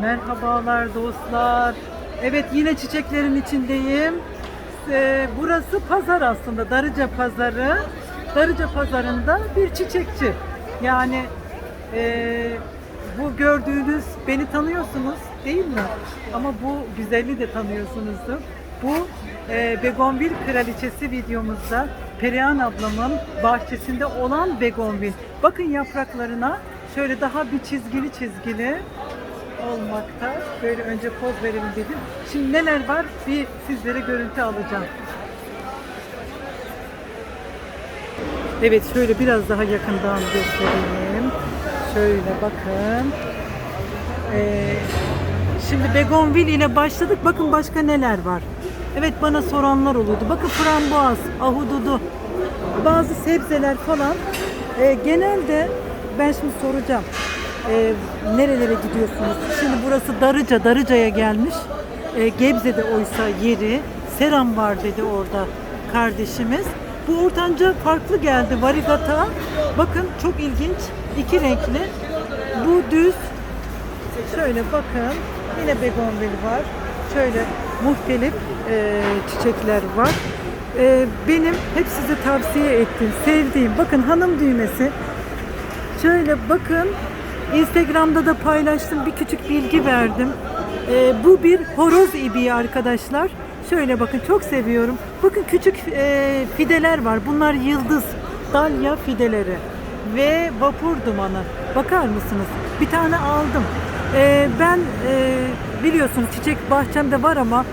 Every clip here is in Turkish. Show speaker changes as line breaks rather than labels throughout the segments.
Merhabalar dostlar. Evet yine çiçeklerin içindeyim. Ee, burası pazar aslında. Darıca pazarı. Darıca pazarında bir çiçekçi. Yani ee, bu gördüğünüz beni tanıyorsunuz değil mi? Ama bu güzelliği de tanıyorsunuzdur. Bu e, Begonvil Kraliçesi videomuzda Perihan ablamın bahçesinde olan Begonvil. Bakın yapraklarına şöyle daha bir çizgili çizgili olmakta. Böyle önce poz verelim dedim. Şimdi neler var bir sizlere görüntü alacağım. Evet şöyle biraz daha yakından göstereyim. Şöyle bakın. Ee, şimdi Begonvil ile başladık. Bakın başka neler var. Evet bana soranlar olurdu. Bakın frambuaz, ahududu, bazı sebzeler falan. Ee, genelde ben şimdi soracağım. Ee, nerelere gidiyorsunuz? Şimdi burası Darıca, Darıca'ya gelmiş. Ee, Gebze'de oysa yeri. Seram var dedi orada kardeşimiz. Bu ortanca farklı geldi. Varigata. Bakın çok ilginç. iki renkli. Bu düz. Şöyle bakın. Yine begonvil var. Şöyle muhtelif e, çiçekler var. E, benim hep size tavsiye ettiğim, sevdiğim. Bakın hanım düğmesi. Şöyle bakın. Instagram'da da paylaştım. Bir küçük bilgi verdim. E, bu bir horoz ibiği arkadaşlar. Şöyle bakın çok seviyorum. Bakın küçük e, fideler var. Bunlar yıldız. Dalya fideleri. Ve vapur dumanı. Bakar mısınız? Bir tane aldım. E, ben e, biliyorsunuz çiçek bahçemde var ama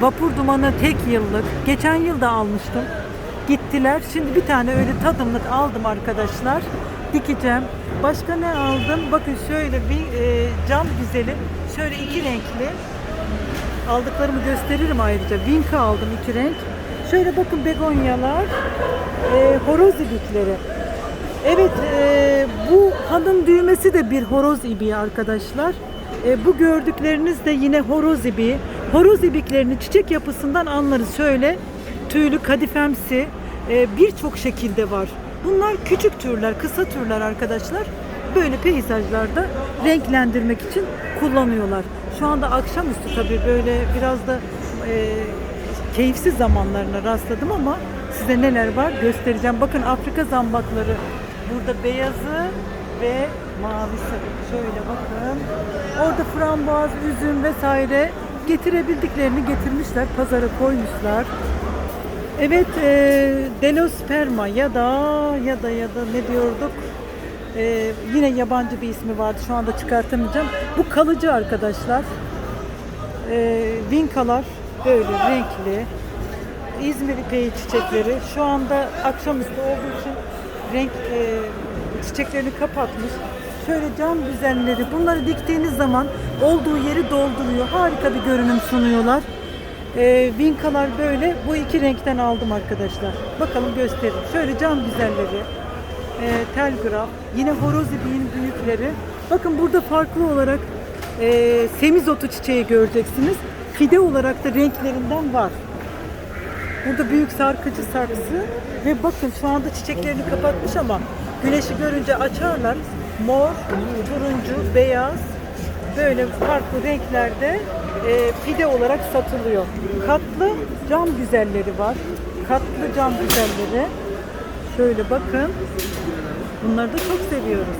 vapur dumanı tek yıllık. Geçen yıl da almıştım. Gittiler. Şimdi bir tane öyle tadımlık aldım arkadaşlar. Dikeceğim. Başka ne aldım? Bakın şöyle bir e, cam güzeli. Şöyle iki renkli. Aldıklarımı gösteririm ayrıca. Vinka aldım iki renk. Şöyle bakın begonyalar. E, horoz ibikleri. Evet e, bu hanım düğmesi de bir horoz ibiği arkadaşlar. E, bu gördükleriniz de yine horoz ibiği. Horoz ibiklerini çiçek yapısından anlarız. Şöyle tüylü kadifemsi e, birçok şekilde var. Bunlar küçük türler, kısa türler arkadaşlar. Böyle peyzajlarda renklendirmek için kullanıyorlar. Şu anda akşamüstü tabii böyle biraz da e, keyifsiz zamanlarına rastladım ama size neler var göstereceğim. Bakın Afrika zambakları. Burada beyazı ve mavisi. Şöyle bakın. Orada frambuaz, üzüm vesaire getirebildiklerini getirmişler. Pazara koymuşlar. Evet, e, Delosperma ya da ya da ya da ne diyorduk? E, yine yabancı bir ismi vardı. Şu anda çıkartamayacağım. Bu kalıcı arkadaşlar. E, vinkalar böyle renkli. İzmir ipeği çiçekleri. Şu anda akşamüstü olduğu için renk e, çiçeklerini kapatmış. Şöyle cam düzenleri. Bunları diktiğiniz zaman olduğu yeri dolduruyor. Harika bir görünüm sunuyorlar. E, vinkalar böyle. Bu iki renkten aldım arkadaşlar. Bakalım göstereyim. Şöyle cam güzelleri. E, telgraf. Yine horoz ibiğin büyükleri. Bakın burada farklı olarak e, semizotu çiçeği göreceksiniz. Fide olarak da renklerinden var. Burada büyük sarkıcı saksısı ve bakın şu anda çiçeklerini kapatmış ama güneşi görünce açarlar. Mor, turuncu, beyaz böyle farklı renklerde e, fide olarak satılıyor. Katlı cam güzelleri var. Katlı cam güzelleri. Şöyle bakın. Bunları da çok seviyoruz.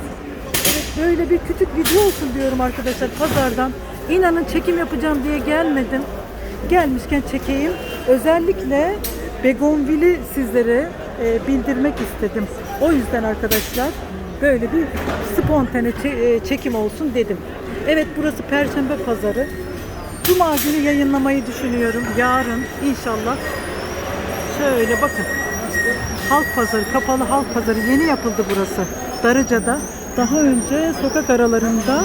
Evet böyle bir küçük video olsun diyorum arkadaşlar pazardan. İnanın çekim yapacağım diye gelmedim. Gelmişken çekeyim. Özellikle Begonvil'i sizlere e, bildirmek istedim. O yüzden arkadaşlar böyle bir spontane e, çekim olsun dedim. Evet burası Perşembe Pazarı. Cuma günü yayınlamayı düşünüyorum. Yarın inşallah. Şöyle bakın. Halk pazarı, kapalı halk pazarı yeni yapıldı burası. Darıca'da. Daha önce sokak aralarında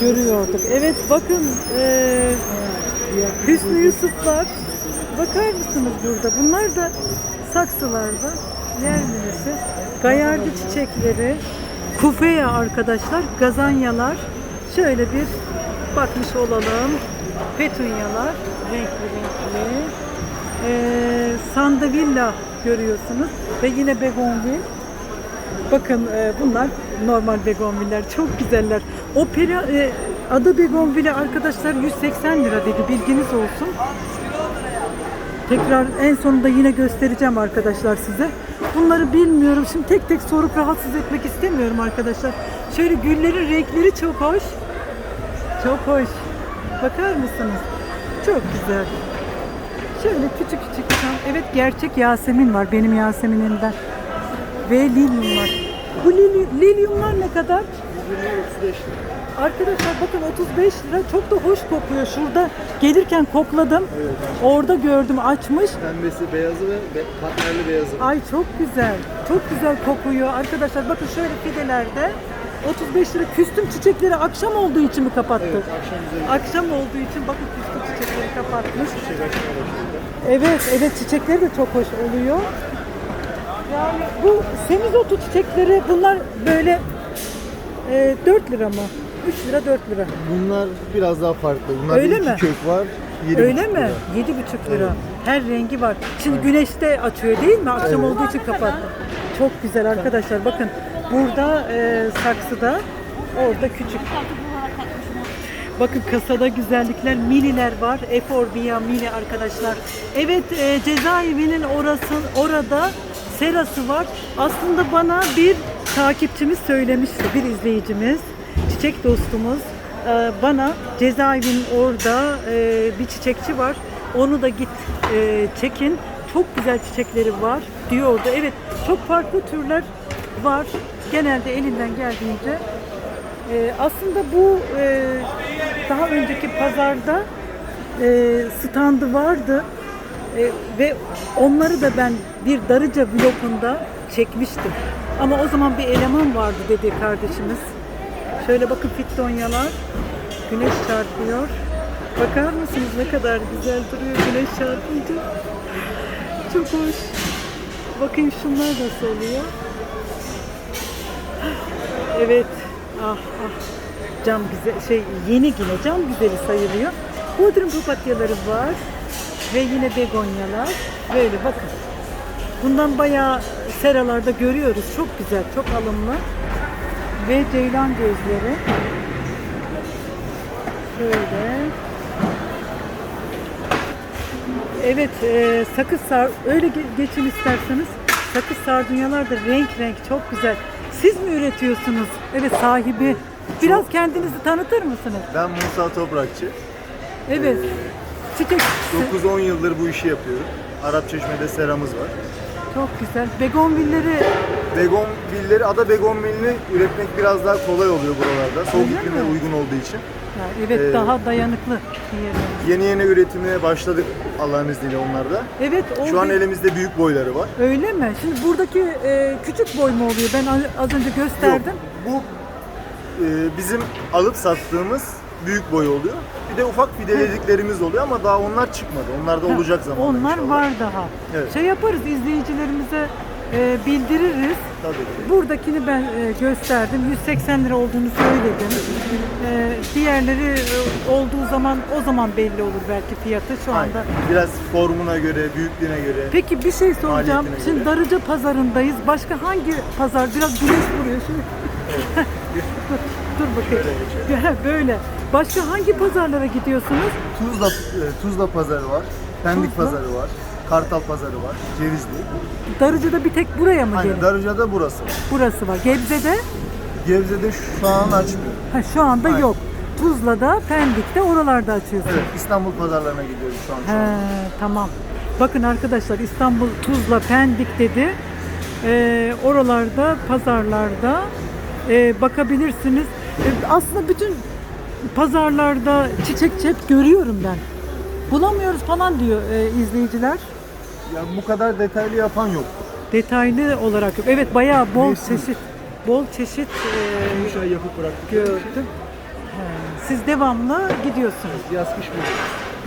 görüyorduk. Evet bakın eee Hüsnü Yusuflar. Bakar mısınız burada? Bunlar da saksılarda yer minisi. Gayardı çiçekleri. Kufeya arkadaşlar. Gazanyalar. Şöyle bir bakmış olalım. Petunyalar. Renkli renkli. Ee, Sandavilla görüyorsunuz. Ve yine begonvil. Bakın e, bunlar normal begonviller. Çok güzeller. Opera e, adı begonville arkadaşlar 180 lira dedi. Bilginiz olsun. Tekrar en sonunda yine göstereceğim arkadaşlar size. Bunları bilmiyorum. Şimdi tek tek sorup rahatsız etmek istemiyorum arkadaşlar. Şöyle güllerin renkleri çok hoş. Çok hoş. Bakar mısınız? Çok güzel. Şöyle küçük küçük çam. Evet gerçek Yasemin var benim Yasemin'imden. Ve lilyum var. Bu lily, lilyumlar ne kadar? Arkadaşlar bakın 35 lira çok da hoş kokuyor. Şurada gelirken kokladım. Orada gördüm açmış.
Pembesi, beyazı ve be- katmerli beyazı.
Ay çok güzel. Çok güzel kokuyor. Arkadaşlar bakın şöyle fidelerde 35 lira küstüm çiçekleri akşam olduğu için mi kapattı?
Evet, akşam üzeri
Akşam olduğu için bakın küstüm çiçekleri kapatmış.
çiçek başladı.
Evet, evet çiçekleri de çok hoş oluyor. Yani bu semizotu çiçekleri bunlar böyle e, 4 lira mı? 3 lira 4 lira.
Bunlar biraz daha farklı. Bunlar
Öyle
iki
mi?
kök var. yedi
Öyle
buçuk
mi?
lira.
7,5 lira. Her rengi var. Şimdi güneşte açıyor değil mi? Akşam olduğu için kapattı. Çok güzel arkadaşlar. Bakın burada e, saksıda orada küçük. Bakın kasada güzellikler, miniler var. Efor Via mini arkadaşlar. Evet e, cezaevinin orası, orada serası var. Aslında bana bir takipçimiz söylemişti, bir izleyicimiz, çiçek dostumuz. e, bana cezaevinin orada e, bir çiçekçi var. Onu da git e, çekin. Çok güzel çiçekleri var diyordu. Evet çok farklı türler var. Genelde elinden geldiğince ee, aslında bu e, daha önceki pazarda e, standı vardı E, ve onları da ben bir Darıca vlogunda çekmiştim. Ama o zaman bir eleman vardı dedi kardeşimiz. Şöyle bakın fitonyalar. Güneş çarpıyor. Bakar mısınız ne kadar güzel duruyor güneş çarpınca. Çok hoş. Bakayım şunlar nasıl oluyor. Evet. Ah ah. Cam güzel şey yeni yine cam güzeli sayılıyor. Bodrum papatyaları var. Ve yine begonyalar. Böyle bakın. Bundan bayağı seralarda görüyoruz. Çok güzel, çok alımlı. Ve ceylan gözleri. Şöyle. Evet, e, sakız sar öyle ge- geçin isterseniz. Sakız sardunyalar da renk renk çok güzel. Siz mi üretiyorsunuz? Evet sahibi. Biraz kendinizi tanıtır mısınız?
Ben Musa Toprakçı.
Evet. Çiçek
9-10 yıldır bu işi yapıyorum. Arap Çeşme'de seramız var.
çok güzel. Begonvilleri
Begonvilleri, ada begonvilini üretmek biraz daha kolay oluyor buralarda. Soğuk
Öyle
iklime uygun olduğu için.
Yani evet
Ee,
daha dayanıklı.
Yeni yeni üretimine başladık Allah'ın izniyle onlarda.
Evet o
Şu an
bir-
elimizde büyük boyları var.
öyle mi? Şimdi buradaki e, küçük boy mu oluyor? Ben az- önce gösterdim.
Yok, bu e, bizim alıp sattığımız büyük boy oluyor. Bir de ufak fidelediklerimiz oluyor ama daha onlar çıkmadı. Onlar da olacak
Ha,
zamanla
Onlar
inşallah.
var daha.
Evet.
Şey yaparız izleyicilerimize e, bildiririz.
Tabii ki.
Buradakini ben e, gösterdim. 180 lira olduğunu söyledim. E, diğerleri e, olduğu zaman o zaman belli olur belki fiyatı şu anda.
Aynen. Biraz formuna göre, büyüklüğüne göre.
Peki bir şey soracağım.
Maliyetine
Şimdi
göre.
Darıca pazarındayız. Başka hangi pazar? Biraz güneş vuruyor. Şimdi dur, dur bakayım. Böyle. Başka hangi pazarlara gidiyorsunuz?
Tuzla e, Tuzla pazarı var. Pendik
Tuzla.
pazarı var. Kartal pazarı var. Cevizli.
Darıca'da bir tek buraya mı
Aynen
geliyor?
Darıca'da burası var.
Burası var. Gebze'de
Gebze'de şu an açmıyor.
ha, şu anda
Aynen.
yok. Tuzla'da, Pendik'te oralarda açıyorsun.
Evet, İstanbul pazarlarına gidiyoruz şu an. şu
He, tamam. Bakın arkadaşlar İstanbul, Tuzla, Pendik dedi. Ee, oralarda, pazarlarda e, bakabilirsiniz. E, aslında bütün pazarlarda çiçek hep görüyorum ben. Bulamıyoruz falan diyor e, izleyiciler.
Ya bu kadar detaylı yapan yok.
Detaylı olarak. Evet bayağı bol
Mevsim.
çeşit. Bol çeşit e,
ay yapıp bıraktık.
gördüm. He, Siz devamlı gidiyorsunuz.
Yaz kış mı?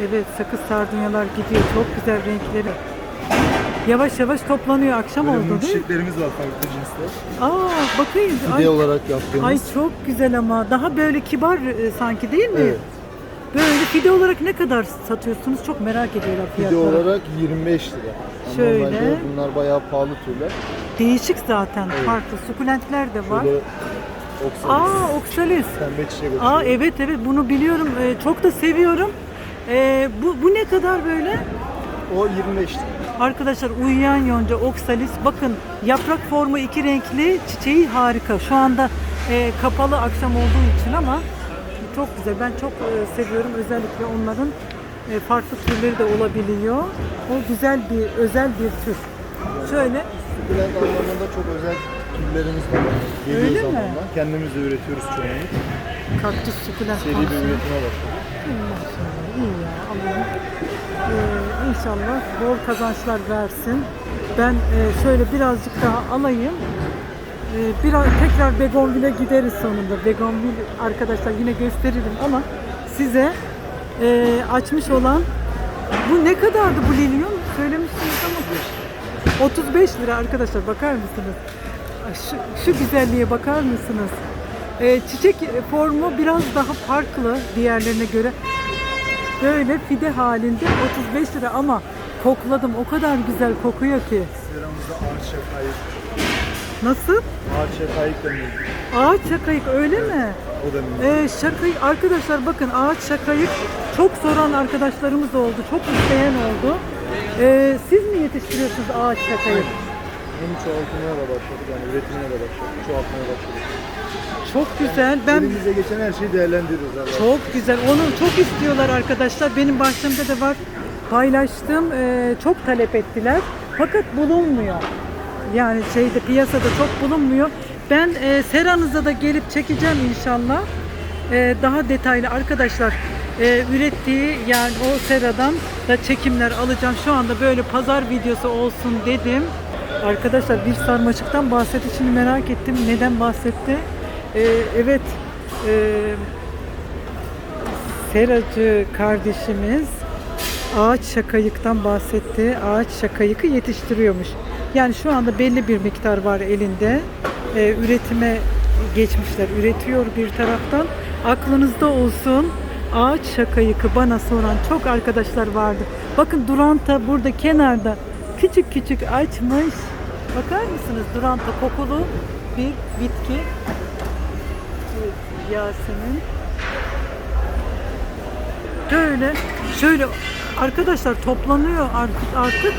Evet sakız sardunyalar gidiyor. Çok güzel renkleri. Yavaş yavaş toplanıyor. Akşam
Böyle
oldu değil mi?
çiçeklerimiz var farklı cinsler.
Aa bakayım. Ay,
Fide olarak yaptığımız.
ay çok güzel ama. Daha böyle kibar e, sanki değil mi?
Evet.
Böyle fide olarak ne kadar satıyorsunuz? Çok merak ediyorlar
Fide
fiyatları.
olarak 25 lira. Yani
Şöyle.
Normalde bunlar bayağı pahalı türler.
Değişik zaten
Evet.
farklı. Sukulentler de var.
Şöyle oksalis,
Aa oksalis.
pembe çiçek
Aa
açıyor.
evet evet bunu biliyorum. Ee, çok da seviyorum. Ee, bu, bu ne kadar böyle?
O 25 lira.
Arkadaşlar uyuyan yonca oksalis bakın yaprak formu iki renkli çiçeği harika. Şu anda e, kapalı akşam olduğu için ama çok güzel. Ben çok e, seviyorum. Özellikle onların e, farklı türleri de olabiliyor. O güzel bir özel bir tür. Şöyle
Sukulent anlamında çok özel türlerimiz var. Geliyor
Öyle mi?
zamanla. Kendimiz de üretiyoruz çoğunluk.
kaktüs sukulent
Seri bir üretime başladık.
İyi ya Allah'ım. Ee, inşallah bol kazançlar versin. Ben e, şöyle birazcık daha alayım. Ee, biraz tekrar Begonvil'e gideriz sonunda. Begonvil arkadaşlar yine gösteririm ama size e, açmış olan bu ne kadardı bu lilyon? Söylemişsiniz ama 35 lira arkadaşlar bakar mısınız? Şu, şu güzelliğe bakar mısınız? Ee, çiçek formu biraz daha farklı diğerlerine göre. Böyle fide halinde 35 lira ama kokladım o kadar güzel kokuyor ki.
Seramızda ağaç şakayık.
Nasıl?
Ağaç şakayık da mevcut.
Ağaç şakayık öyle mi?
O da mevcut.
Ee, şakayık arkadaşlar bakın ağaç şakayık çok soran arkadaşlarımız oldu. Çok isteyen oldu. Ee, siz mi yetiştiriyorsunuz ağaç şakayık?
Bunu çoğaltmaya da başladık. Yani üretimine de başladık. Çoğaltmaya başladık.
Çok güzel. Ben
Elimize geçen her şeyi değerlendiriyoruz. Allah.
Çok güzel. Onu çok istiyorlar arkadaşlar. Benim bahçemde de var. Paylaştım. Ee, çok talep ettiler. Fakat bulunmuyor. Yani şeyde piyasada çok bulunmuyor. Ben e, seranıza da gelip çekeceğim inşallah. Ee, daha detaylı arkadaşlar e, ürettiği yani o seradan da çekimler alacağım. Şu anda böyle pazar videosu olsun dedim. Arkadaşlar bir sarmaşıktan bahsetti. Şimdi merak ettim neden bahsetti. Ee, evet. E, seracı kardeşimiz ağaç şakayıktan bahsetti. Ağaç şakayıkı yetiştiriyormuş. Yani şu anda belli bir miktar var elinde. Ee, üretime geçmişler. Üretiyor bir taraftan. Aklınızda olsun. Ağaç şakayıkı bana soran çok arkadaşlar vardı. Bakın Duranta burada kenarda küçük küçük açmış. Bakar mısınız? Duranta kokulu bir bitki. Yasemin. Böyle şöyle arkadaşlar toplanıyor artık artık.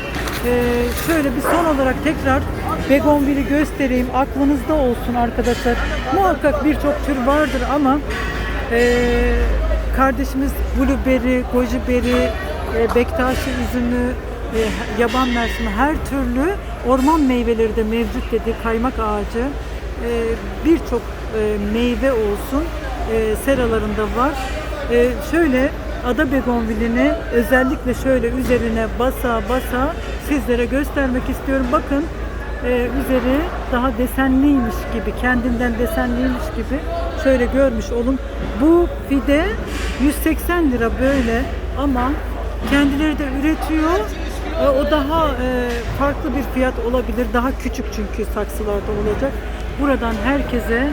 Ee, şöyle bir son olarak tekrar begonvili göstereyim. Aklınızda olsun arkadaşlar. Muhakkak birçok tür vardır ama ee, kardeşimiz blueberry, goji berry, e, bektaşi üzümü, e, yaban mersimi her türlü orman meyveleri de mevcut dedi. Kaymak ağacı, e, birçok e, meyve olsun e, seralarında var. E, şöyle ada begonvilini özellikle şöyle üzerine basa basa sizlere göstermek istiyorum. Bakın e, üzeri daha desenliymiş gibi, kendinden desenliymiş gibi şöyle görmüş olun. Bu fide 180 lira böyle ama kendileri de üretiyor. E, O daha e, farklı bir fiyat olabilir. Daha küçük çünkü saksılarda olacak. Buradan herkese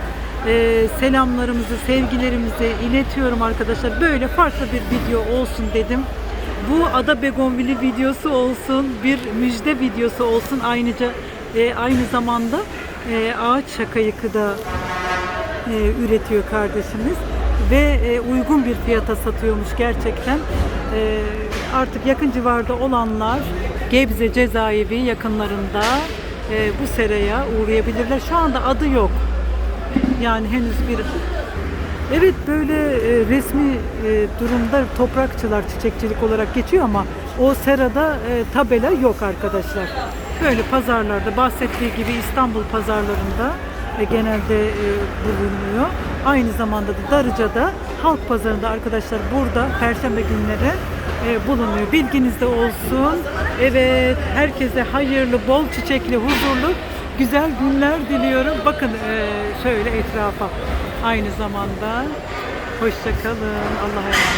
e, selamlarımızı, sevgilerimizi iletiyorum arkadaşlar. Böyle farklı bir video olsun dedim. Bu Ada Begonvili videosu olsun, bir müjde videosu olsun. Ayrıca e, aynı zamanda e, ağaç şakayıkı da e, üretiyor kardeşimiz ve uygun bir fiyata satıyormuş gerçekten. Artık yakın civarda olanlar Gebze cezaevi yakınlarında bu seraya uğrayabilirler. Şu anda adı yok. Yani henüz bir Evet böyle e, resmi e, durumda toprakçılar çiçekçilik olarak geçiyor ama o serada e, tabela yok arkadaşlar. Böyle pazarlarda bahsettiği gibi İstanbul pazarlarında e, genelde e, bulunuyor. Aynı zamanda da Darıca'da halk pazarında arkadaşlar burada perşembe günleri e, bulunuyor. Bilginizde olsun. Evet herkese hayırlı, bol çiçekli, huzurlu güzel günler diliyorum. Bakın e, şöyle etrafa aynı zamanda. Hoşça kalın. Allah'a emanet.